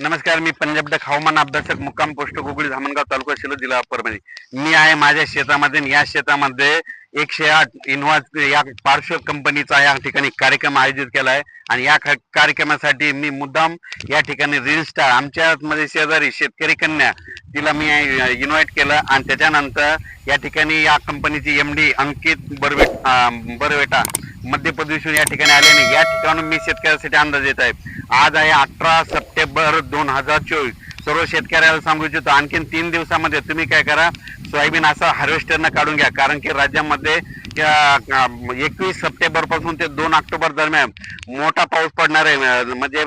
नमस्कार मी पंजाब डक हवामान अभ्यासक मुक्काम पोस्ट गोकुळी धामणगाव तालुका शिलो जिल्हा परभणी. मी आहे माझ्या शेतामध्ये या शेतामध्ये एकशे आठ इन्व्हाज या पार्श्व कंपनीचा या ठिकाणी कार्यक्रम आयोजित केला आहे. आणि या कार्यक्रमासाठी मी मुद्दाम या ठिकाणी रील स्टार आमच्या मध्ये शेजारी शेतकरी कन्या तिला मी इन्व्हाइट केलं आणि त्याच्यानंतर या ठिकाणी या कंपनीची एम डी अंकित बरवे बरवेटा मध्य प्रदेशहून या ठिकाणी आले नाही या ठिकाणून मी शेतकऱ्यासाठी अंदाज देत आहे. आज आहे अठरा सप्टेंबर दोन हजार चोवीस. सर्व शेतकऱ्याला सांगू इच्छितो आणखीन तीन दिवसामध्ये तुम्ही काय करा सोयाबीन असं हार्वेस्टरनं काढून घ्या. कारण की राज्यामध्ये एकवीस सप्टेंबरपासून ते दोन ऑक्टोबर दरम्यान मोठा पाऊस पडणार आहे. म्हणजे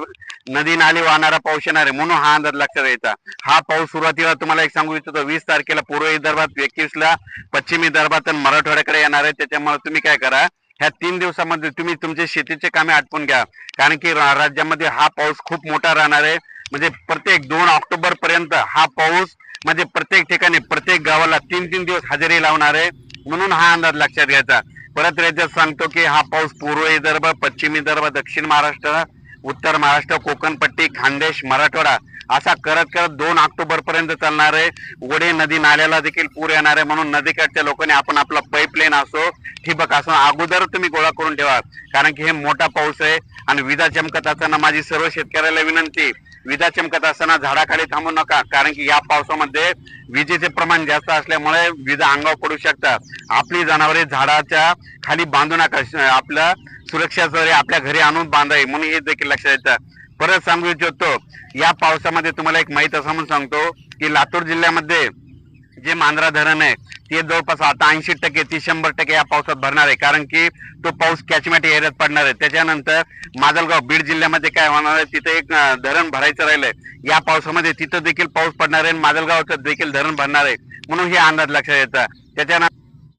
नदी नाली वाहणारा पाऊस येणार आहे म्हणून हा अंदाज लक्षात घ्यायचा हा पाऊस सुरुवातीला तुम्हाला एक सांगू इच्छितो वीस तारखेला पूर्व विदर्भात एकवीसला पश्चिमी पश्चिम विदर्भात आणि मराठवाड्याकडे येणार आहे. त्याच्यामुळे तुम्ही काय करा ह्या तीन दिवसामध्ये तुम्ही तुमचे शेतीचे कामे आटपून घ्या. कारण की राज्यामध्ये हा पाऊस खूप मोठा राहणार आहे. म्हणजे प्रत्येक दोन ऑक्टोबर पर्यंत हा पाऊस म्हणजे प्रत्येक ठिकाणी प्रत्येक गावाला तीन तीन दिवस हजेरी लावणार आहे. म्हणून हा अंदाज लक्षात घ्यायचा. परत राज्यात सांगतो की हा पाऊस पूर्व विदर्भ पश्चिम विदर्भ दक्षिण महाराष्ट्र उत्तर महाराष्ट्र कोकणपट्टी खानदेश मराठवाडा असा करत करत दोन ऑक्टोबर पर्यंत चालणार आहे. वडे नदी नाल्याला देखील पूर येणार आहे म्हणून नदीकाठच्या लोकांनी आपण आपला पाईपलाईन असो ठिबक असो अगोदर तुम्ही गोळा करून ठेवा. कारण की हे मोठा पाऊस आहे आणि विजा चमकत असताना माझी सर्व शेतकऱ्याला विनंती विजा चमकत असताना झाडाखाली थांबू नका कारण की या पावसामध्ये विजेचे प्रमाण जास्त असल्यामुळे विजा अंगावर पडू शकतात. आपली जनावरे झाडाच्या खाली बांधू नका आपलं आपल्या सुरक्षासाठी आपल्या घरी आणून बांधावी म्हणून हे देखील लक्षात येतं. परत सांगू इच्छितो या पावसामध्ये तुम्हाला एक माहीत असं म्हणून सांगतो की लातूर जिल्ह्यामध्ये जे मांजरा धरण आहे ते जवळपास आता ऐंशी टक्के ती शंभर टक्के या पावसात भरणार आहे. कारण की तो पाऊस कॅचमेट एरियात पडणार आहे. त्याच्यानंतर माजलगाव बीड जिल्ह्यामध्ये काय होणार आहे तिथे एक धरण भरायचं राहिलंय. या पावसामध्ये तिथं देखील पाऊस पडणार आहे आणि माजलगावचं देखील धरण भरणार आहे. म्हणून हे अंदाज लक्षात येतं. त्याच्यानंतर